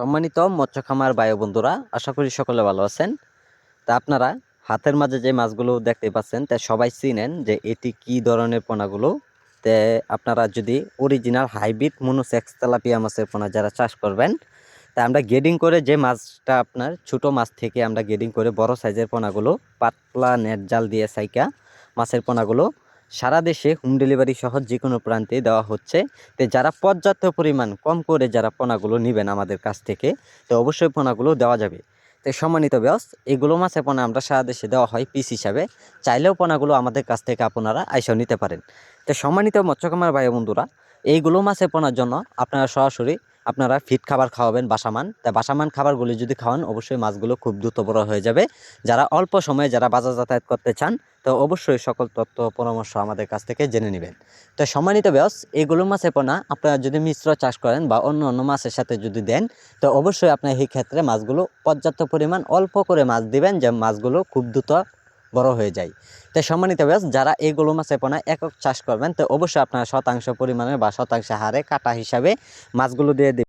সম্মানিত মৎস্য খামার বায়ু বন্ধুরা, আশা করি সকলে ভালো আছেন। তা আপনারা হাতের মাঝে যে মাছগুলো দেখতে পাচ্ছেন, তা সবাই চিনেন যে এটি কি ধরনের পোনাগুলো। তে আপনারা যদি অরিজিনাল হাইব্রিড মনোসেক্স তেলাপিয়া মাছের পোনা যারা চাষ করবেন, তা আমরা গেডিং করে যে মাছটা আপনার ছোট মাছ থেকে আমরা গেডিং করে বড় সাইজের পোনাগুলো, পাতলা নেট জাল দিয়ে সাইকা মাছের পোনাগুলো সারা দেশে হোম ডেলিভারি সহ যে কোনো প্রান্তে দেওয়া হচ্ছে। তো যারা পর্যাপ্ত পরিমাণ কম করে যারা পোনাগুলো নেবেন আমাদের কাছ থেকে, তো অবশ্যই পোনাগুলো দেওয়া যাবে। তো সম্মানিত ব্যাস এগুলো মাছের পোনা আমরা সারা দেশে দেওয়া হয় পিস হিসাবে। চাইলেও পোনাগুলো আমাদের কাছ থেকে আপনারা আইসাও নিতে পারেন। তো সম্মানিত মৎস্যকামার ভাই বন্ধুরা এইগুলো মাছের পোনার জন্য আপনারা সরাসরি আপনারা ফিট খাবার খাওয়াবেন বাসামান। তা বাসামান খাবারগুলি যদি খাওয়ান, অবশ্যই মাছগুলো খুব দ্রুত বড় হয়ে যাবে। যারা অল্প সময়ে যারা বাজার যাতায়াত করতে চান, তো অবশ্যই সকল তথ্য পরামর্শ আমাদের কাছ থেকে জেনে নেবেন। তো সম্মানিত ব্যাস এগুলো মাছের পোনা, আপনারা যদি মিশ্র চাষ করেন বা অন্য অন্য মাছের সাথে যদি দেন, তো অবশ্যই আপনার এই ক্ষেত্রে মাছগুলো পর্যাপ্ত পরিমাণ অল্প করে মাছ দিবেন, যে মাছগুলো খুব দ্রুত বড় হয়ে যায়। তো সম্মানিত ব্যাস যারা এই গোলু মাছের পোনা একক চাষ করবেন, তো অবশ্যই আপনারা শতাংশ পরিমাণে বা শতাংশ হারে কাটা হিসাবে মাছগুলো দিয়ে দিবেন।